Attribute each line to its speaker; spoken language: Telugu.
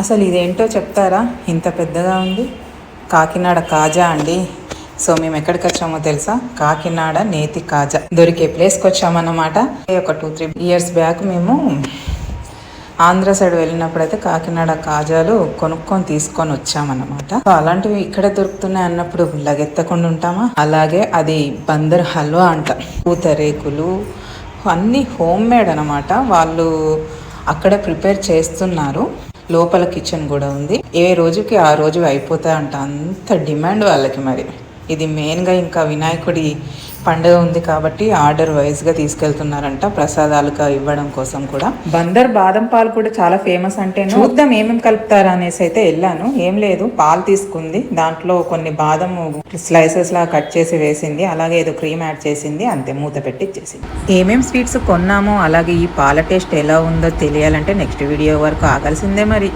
Speaker 1: అసలు ఇదేంటో చెప్తారా? ఇంత పెద్దగా ఉంది. కాకినాడ కాజా అండి. సో మేము ఎక్కడికి వచ్చామో తెలుసా? కాకినాడ నేతి కాజా దొరికే ప్లేస్కి వచ్చామన్నమాట. ఒక టూ త్రీ ఇయర్స్ బ్యాక్ మేము ఆంధ్ర సైడ్ వెళ్ళినప్పుడైతే కాకినాడ కాజాలు కొనుక్కొని తీసుకొని వచ్చామన్నమాట. సో అలాంటివి ఇక్కడ దొరుకుతున్నాయి అన్నప్పుడు లగెత్తకుండా ఉంటామా? అలాగే అది బందర్ హల్వా అంట. పూతరేకులు అన్నీ హోమ్ మేడ్ అనమాట వాళ్ళు అక్కడే ప్రిపేర్ చేస్తున్నారు. లోపల కిచెన్ కూడా ఉంది. ఏ రోజుకి ఆ రోజు అయిపోతాయంట అంత డిమాండ్ వాళ్ళకి మరి. ఇది మెయిన్గా ఇంకా వినాయకుడి పండుగ ఉంది కాబట్టి ఆర్డర్ వైజ్గా తీసుకెళ్తున్నారంట. ప్రసాదాలుగా ఇవ్వడం కోసం కూడా. బందర్ బాదం పాలు కూడా చాలా ఫేమస్ అంటే చూద్దాం ఏమేమి కలుపుతారు అనేసి అయితే వెళ్ళాను. ఏం లేదు. పాలు తీసుకుంది. దాంట్లో కొన్ని బాదం స్లైసెస్ లా కట్ చేసి వేసింది. అలాగే ఏదో క్రీమ్ యాడ్ చేసింది. అంతే. మూత పెట్టి ఇచ్చేసింది. ఏమేం స్వీట్స్ కొన్నామో అలాగే ఈ పాల టేస్ట్ ఎలా ఉందో తెలియాలంటే నెక్స్ట్ వీడియో వరకు ఆగాల్సిందే మరి.